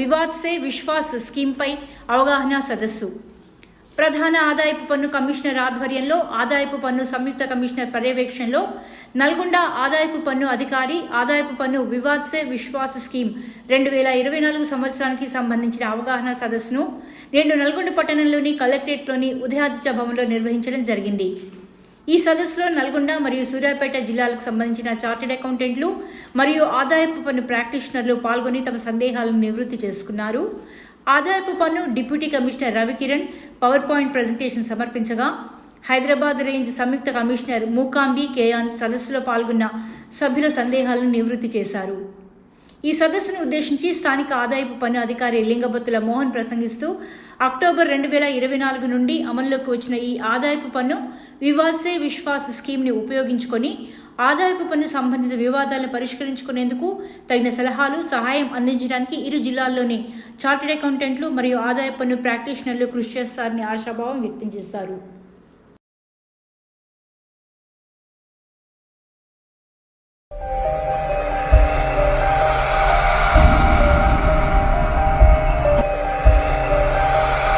వివాద్ సే విశ్వాస్ స్కీమ్పై అవగాహన సదస్సు. ప్రధాన ఆదాయపు పన్ను కమిషనర్ ఆధ్వర్యంలో ఆదాయపు పన్ను సంయుక్త కమిషనర్ పర్యవేక్షణలో నల్గొండ ఆదాయపు పన్ను అధికారి ఆదాయపు పన్ను వివాద్ సే విశ్వాస్ స్కీమ్ రెండు వేల ఇరవై నాలుగు సంవత్సరానికి సంబంధించిన అవగాహన సదస్సును నేడు నల్గొండ పట్టణంలోని కలెక్టరేట్లోని ఉదయాదిత్య భవన్లో నిర్వహించడం జరిగింది. ఈ సదస్సులో నల్గొండ మరియు సూర్యాపేట జిల్లాలకు సంబంధించిన చార్టెడ్ అకౌంటెంట్లు మరియు ఆదాయపు పన్ను ప్రాక్టీషనర్లు పాల్గొని తమ సందేహాలను నివృత్తి చేసుకున్నారు. ఆదాయపు పన్ను deputy commissioner Ravikiran power point presentation సమర్పించగా Hyderabad range సంయుక్త కమిషనర్ మూకాంబి కేయాన్ సదస్సులో పాల్గొన్న సభ్యుల సందేహాలను నివృత్తి చేశారు. ఈ సదస్సును ఉద్దేశించి స్థానిక ఆదాయపు పన్ను అధికారి లింగబత్తుల మోహన్ ప్రసంగిస్తూ అక్టోబర్ రెండు వేల ఇరవై నాలుగు నుండి అమల్లోకి వచ్చిన ఈ ఆదాయపు పన్ను వివాసే విశ్వాస్ స్కీమ్ని ఉపయోగించుకొని ఆదాయపు పన్ను సంబంధిత వివాదాలను పరిష్కరించుకునేందుకు తగిన సలహాలు సహాయం అందించడానికి ఇరు జిల్లాల్లోని చార్టెడ్ అకౌంటెంట్లు మరియు ఆదాయ పన్ను ప్రాక్టీషనర్లు కృషి చేస్తారని ఆశాభావం వ్యక్తం చేశారు.